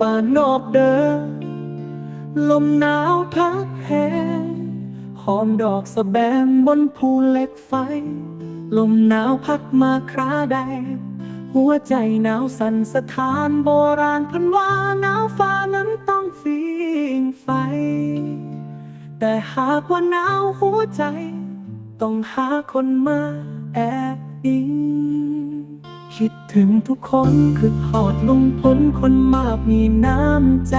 ป่านอกเดินลมหนาวพัดแหงหอมดอกสะแบงบนภูเหล็กไฟ ลมหนาวพัดมาคราใดหัวใจหนาวสั่นสะท้านโบราณพันว่าหนาวฟ้านั้นต้องฟิงไฟ แต่หากว่าหนาวหัวใจ ต้องหาคนมาแอบอิง คิดถึงทุกคนคือหอดลุงพ้นคนมากมีน้ำใจ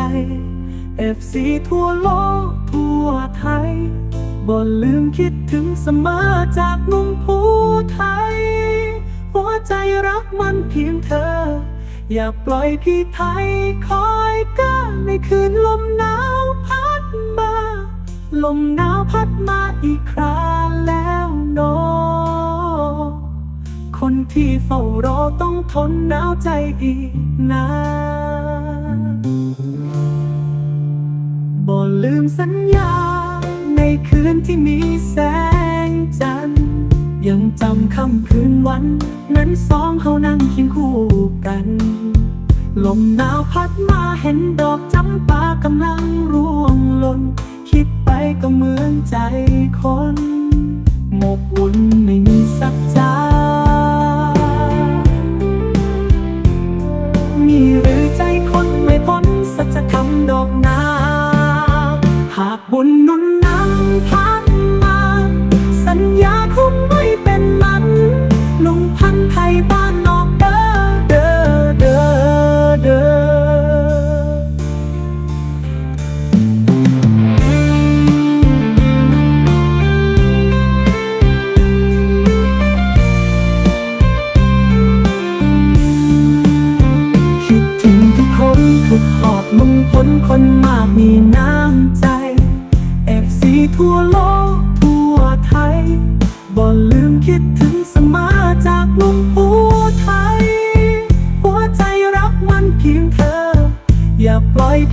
เอฟซีทั่วโลกทั่วไทยบ่ลืมคิดถึงเสมอจากนุ่มผู้ไทย หัวใจรักมันเพียงเธอ อย่าปล่อยพี่ไทยคอยก้าในคืนลมหนาวพัดมา ลมหนาวพัดมาอีกคราแล้วเนอน ที่เฝ้ารอต้องทนหนาวใจอีกนานบ่ลืมสัญญา ในคืนที่มีแสงจันทร์ยังจำค่ำคืนวัน นั้นสองเขานั่งเคียงคู่กัน ลมหนาวพัดมาเห็นดอกจำปากำลังร่วงหล่น คิดไปก็เหมือนใจคน หมกอุ่นไม่มีสักใจ สัจธรรมดอกนาหากบุญนุนนำพัดมา สัญญาคุ้ม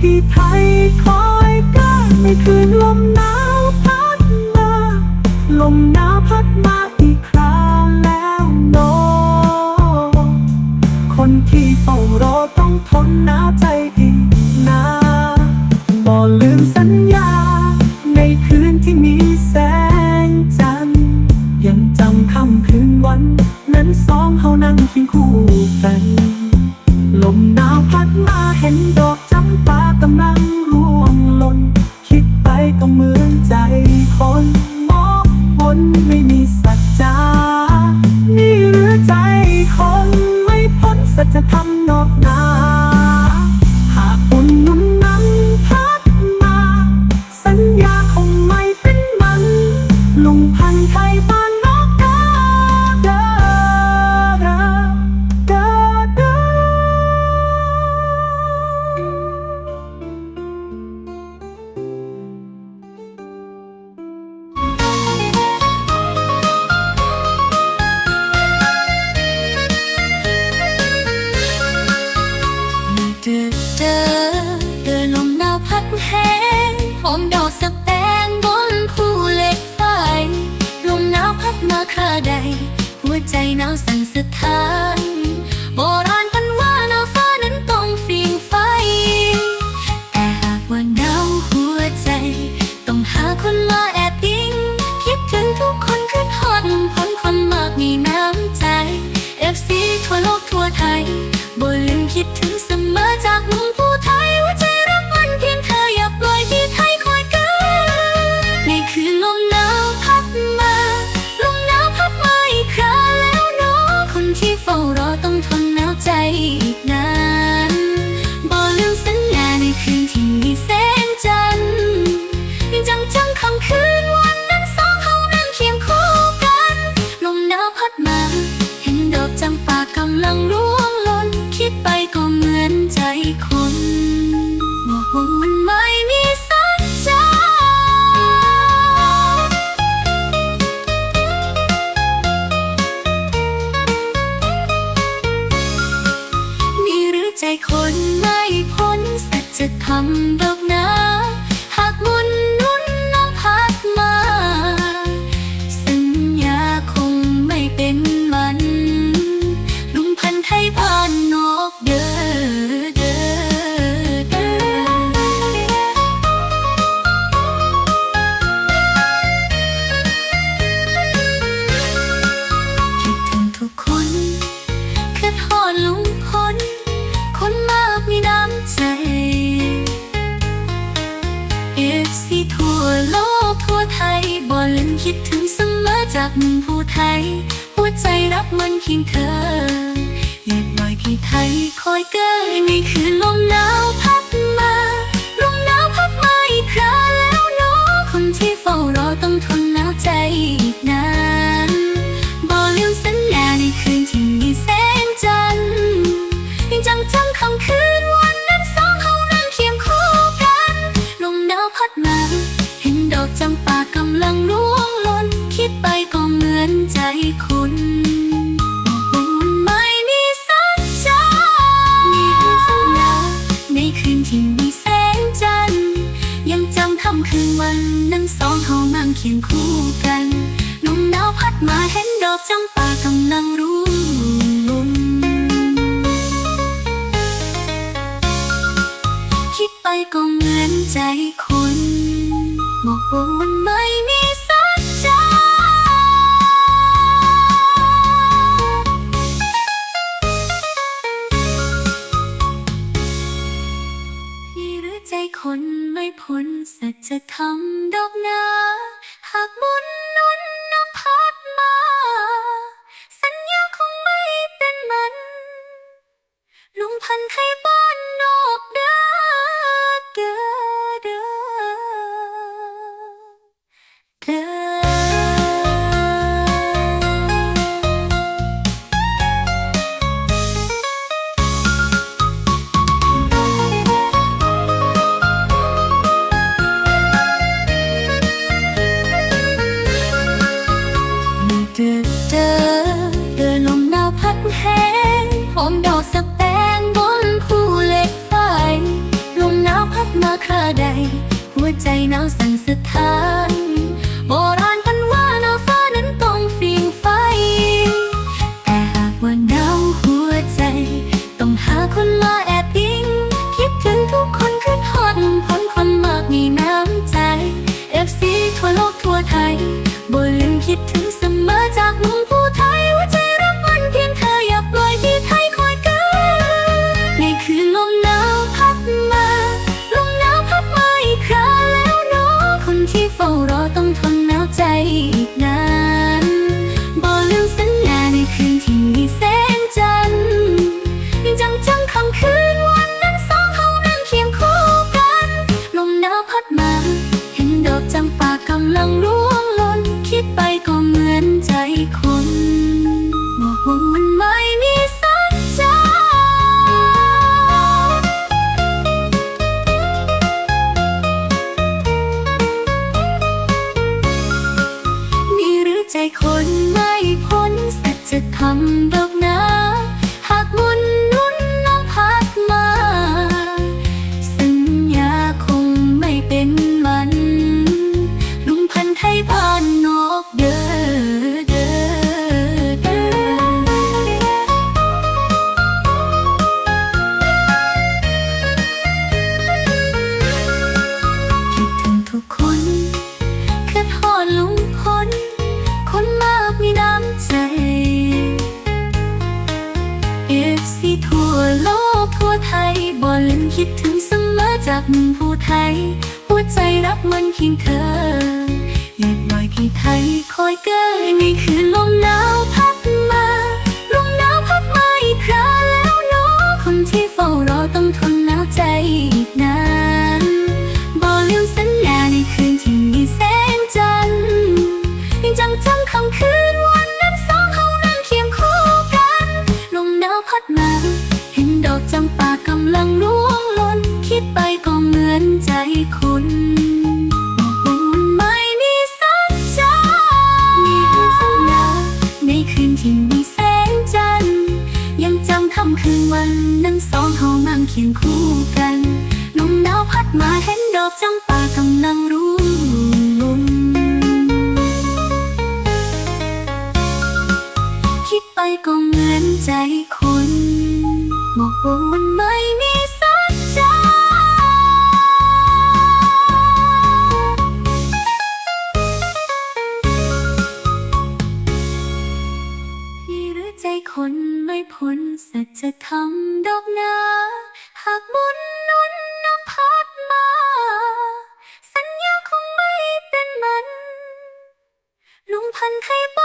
ที่ไทยคอยก้าในคืนลมหนาวพัดมา ลมหนาวพัดมาอีกคราแล้วเนอคนที่เฝ้ารอต้องทนหนาวใจอีกนานบ่ลืมสัญ มดอกสแตงบนภูเหล็กไฟ ลมหนาวพัดมาคราใด หัวใจหนาวสั่นสะท้านโบราณ จกผู้ไทย หัวใจรับมันเคีงเธอเหยียดลอยพี่ไทยคอยเกยนี่คือลมหนาวพัดมาลมหนาวพัดมาอีกคราแล้วเนาะคนที่เฝ้ารอต้องทนหนาวใจอีกนานบ่ลืมสัญญาในคืนที่มีแสงจันทร์ยังจำจำคำคืนวันนั้นสองเขานั่งเคียงคู่กันลมหนาวพัดมา เห็นดอกจำปากำลังรู้ คุอบอุ่นไม่มีสัญจรมีคืในคืนที่มีแสงจันทร์ ยังจำค่ำคืนวันนั้นสองเขานั่งคียคู่กันลมหนาวพัดมาเห็นดอกจำปากำลังรู้คิดไปก็เหมือนใจคนณบอกว่ามันไม่มี ด้วยผลสัจธรรมดอกนาหากบุญ จกผู้ไทย หัวใจรักมันคิงเธอเหยีดลอยกี่ไทยคอยเกยนี่คือลมหนาว ทำคืนวันนั้นสองห้องนั่งเคียงคู่กันลมหนาวพัดมาเห็นดอกจำปากำลังรู้คิดไปก็เหมือนใจคนบอกว่า พันให้ป